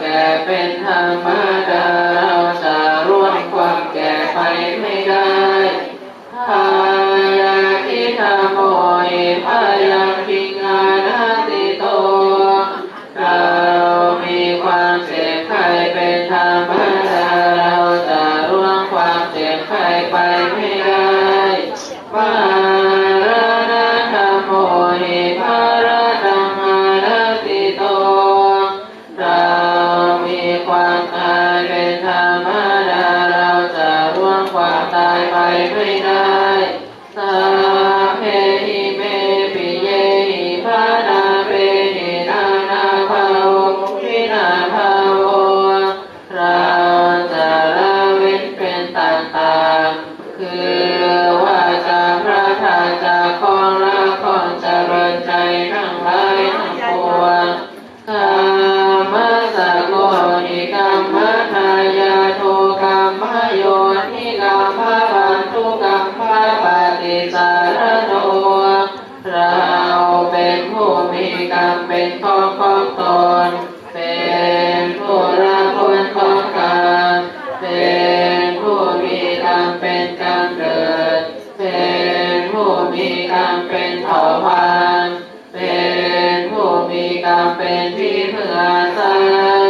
แก่เป็นธรรมดาเราจะร่วงความแก่ไปไม่ได้ทายาทิธรรมอยพายาพิงานาติโต เรามีความเจ็บไข้เป็นธรรมดาเราจะร่วงความเจ็บไข้ไปไม่ได้ว่ ความตายไปไม่ได้สาเพหิเมปิเยหิพานาเปหินานาภาววินาภาวเราจะละเว้นเป็นต่างๆคือว่าจะพระทานจากของละของเริญใจทั้งหลายทั้งปวง เราเป็นผู้มีกรรมเป็นของของตน เป็นผู้รับผลของกรรมเป็นผู้มีกรรมเป็นกรรมเกิด เป็นผู้มีกรรมเป็นเผ่าพันธุ์เป็นผู้มีกรรมเป็นที่พึ่งอาศัย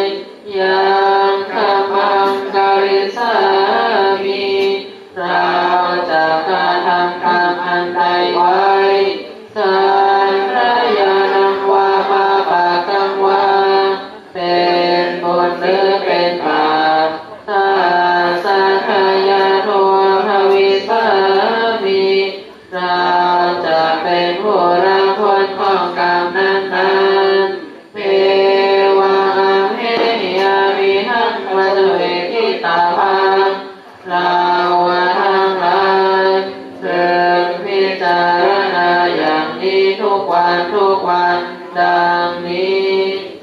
ยังขมังกริสามีเรา รือเป็นบาปถ้าสัทธายาโทภวิสามีเราจะเป็นผู้รับผลของกรรมนั้นนั้นๆเมวังเฮยามิหังวัจเวทิตาพังเราทั้งหลายพึงพิจารณาอย่างนี้ทุกวันทุกวันดังนี้